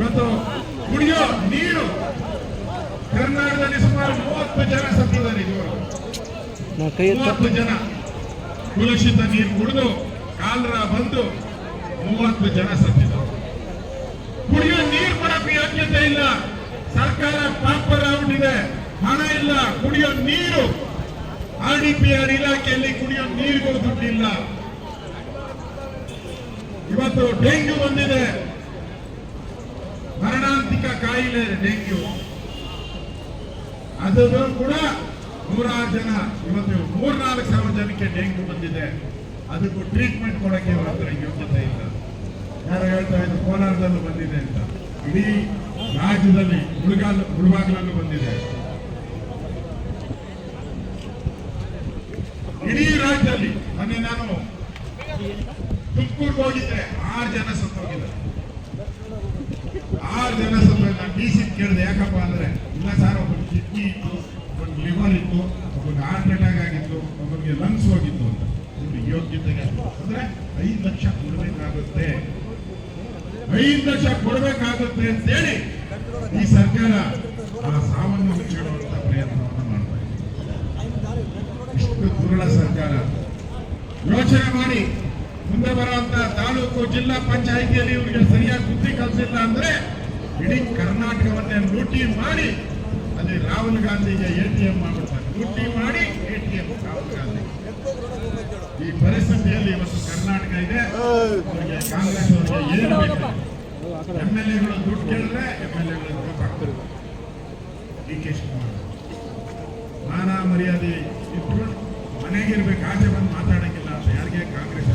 ಇವತ್ತು ಕುಡಿಯೋ ನೀರು ಕರ್ನಾಟಕದಲ್ಲಿ ಸುಮಾರು ಮೂವತ್ತು ಜನ ಸತ್ತಿದ್ದಾರೆ ಮೂವತ್ತು ಜನ ಕುಲುಷಿತ ನೀರು ಕುಡಿದು ಕಾಲರ ಬಂದು ಮೂವತ್ತು ಜನ ಸತ್ತಿದ್ದಾರೆ. ಕುಡಿಯೋ ನೀರು ಕೊಡಕ್ಕೆ ಯೋಗ್ಯತೆ ಇಲ್ಲ. ಸರ್ಕಾರ ಪಾಪರ್ ಆಗ್ಬಿಟ್ಟಿದೆ ಹಣ ಇಲ್ಲ. ಕುಡಿಯೋ ನೀರು ಆರ್ ಡಿ ಪಿ ಆರ್ ಇಲಾಖೆಯಲ್ಲಿ ಕುಡಿಯೋ ನೀರಿಗೂ ದುಡ್ಡಿಲ್ಲ. ಇವತ್ತು ಡೆಂಗ್ಯೂ ಬಂದಿದೆ. ಮರಣಾಂತಿಕ ಕಾಯಿಲೆ ಡೆಂಗ್ಯೂ. ಅದರಲ್ಲೂ ಕೂಡ ನೂರಾರು ಜನ, ಇವತ್ತು ಮೂರ್ನಾಲ್ಕು ಸಾವಿರ ಜನಕ್ಕೆ ಡೆಂಗ್ಯೂ ಬಂದಿದೆ. ಅದಕ್ಕೂ ಟ್ರೀಟ್ಮೆಂಟ್ ಕೊಡಕ್ಕೆ ಅವರ ಯೋಗ್ಯತೆ ಇಲ್ಲ. ಯಾರು ಹೇಳ್ತಾ ಇದ್ರು, ಕೋಲಾರದಲ್ಲೂ ಬಂದಿದೆ ಅಂತ. ಇಡೀ ರಾಜ್ಯದಲ್ಲಿ ಮುಳುಗಾಲ ಮುಳುಬಾಗಿಲಲ್ಲೂ ಬಂದಿದೆ. ಇಡೀ ರಾಜ್ಯದಲ್ಲಿ, ಮೊನ್ನೆ ನಾನು ತುಮಕೂರ್ಗೆ ಹೋಗಿದ್ದೆ. ಆರು ಜನ ಸತ್ತೋಗಿದ್ದಾರೆ ಆರು ಜನ ಸತ್ತ ನಾನು ಡಿ ಸಿ ಕೇಳಿದೆ, ಯಾಕಪ್ಪ ಅಂದ್ರೆ ಇಲ್ಲ ಸರ್ ಒಬ್ಬನ ಕಿಡ್ನಿ ಇತ್ತು ಒಬ್ಬನ ಲಿವರ್ ಇತ್ತು ಒಬ್ಬನಿಗೆ ಹಾರ್ಟ್ ಅಟ್ಯಾಕ್ ಆಗಿತ್ತು ಒಬ್ಬನಿಗೆ ಲಂಗ್ಸ್ ಹೋಗಿತ್ತು ಅಂತ. ಯೋಗ್ಯತೆಗೆ ಅಂದ್ರೆ ಐದು ಲಕ್ಷ ಕೊಡಬೇಕಾಗುತ್ತೆ. ಐದು ಲಕ್ಷ ಕೊಡಬೇಕಾಗುತ್ತೆ ಅಂತೇಳಿ ಈ ಸರ್ಕಾರ ಆ ಸಾವನ್ನು ಮುಚ್ಚಿಡುವಂತ ಪ್ರಯತ್ನವನ್ನು ಮಾಡ್ತಾ ಇದೆ. ಇಷ್ಟು ಸರ್ಕಾರ. ಯೋಚನೆ ಮಾಡಿ, ಮುಂದೆ ಬರುವಂತ ತಾಲೂಕು, ಜಿಲ್ಲಾ ಪಂಚಾಯಿತಿಯಲ್ಲಿ ಇವರಿಗೆ ಸರಿಯಾಗಿ ಬುದ್ಧಿ ಕಲಿಸಿಲ್ಲ ಅಂದ್ರೆ ಇಡೀ ಕರ್ನಾಟಕವನ್ನೇ ಲೂಟಿ ಮಾಡಿ ಅಲ್ಲಿ ರಾಹುಲ್ ಗಾಂಧಿಗೆ ಎ ಟಿ ಎಂ ಮಾಡ್ಬಿಡ್ತಾರೆ ಲೂಟಿ ಮಾಡಿ A T M Rahul Gandhi. ಈ ಪರಿಸ್ಥಿತಿಯಲ್ಲಿ ಇವತ್ತು ಕರ್ನಾಟಕ ಇದೆ. ಕಾಂಗ್ರೆಸ್ ಅವರಿಗೆ ಏನು ಎಂ ಎಂ ಎಲ್ ಎಗಳು ದುಡ್ಡು ಕೇಳಿದ್ರೆ ಎಂ ಎಲ್ ಎಗಳು ಡಿ ಕೆ ಶಿವಕುಮಾರ್ ಮಾನ ಮರ್ಯಾದೆ ಇಟ್ಕೊಂಡು ಮನೆಗಿರ್ಬೇಕು, ಆಚೆ ಬಂದು ಮಾತಾಡೋಂಗಿಲ್ಲ ಅಂತ ಯಾರಿಗೆ ಕಾಂಗ್ರೆಸ್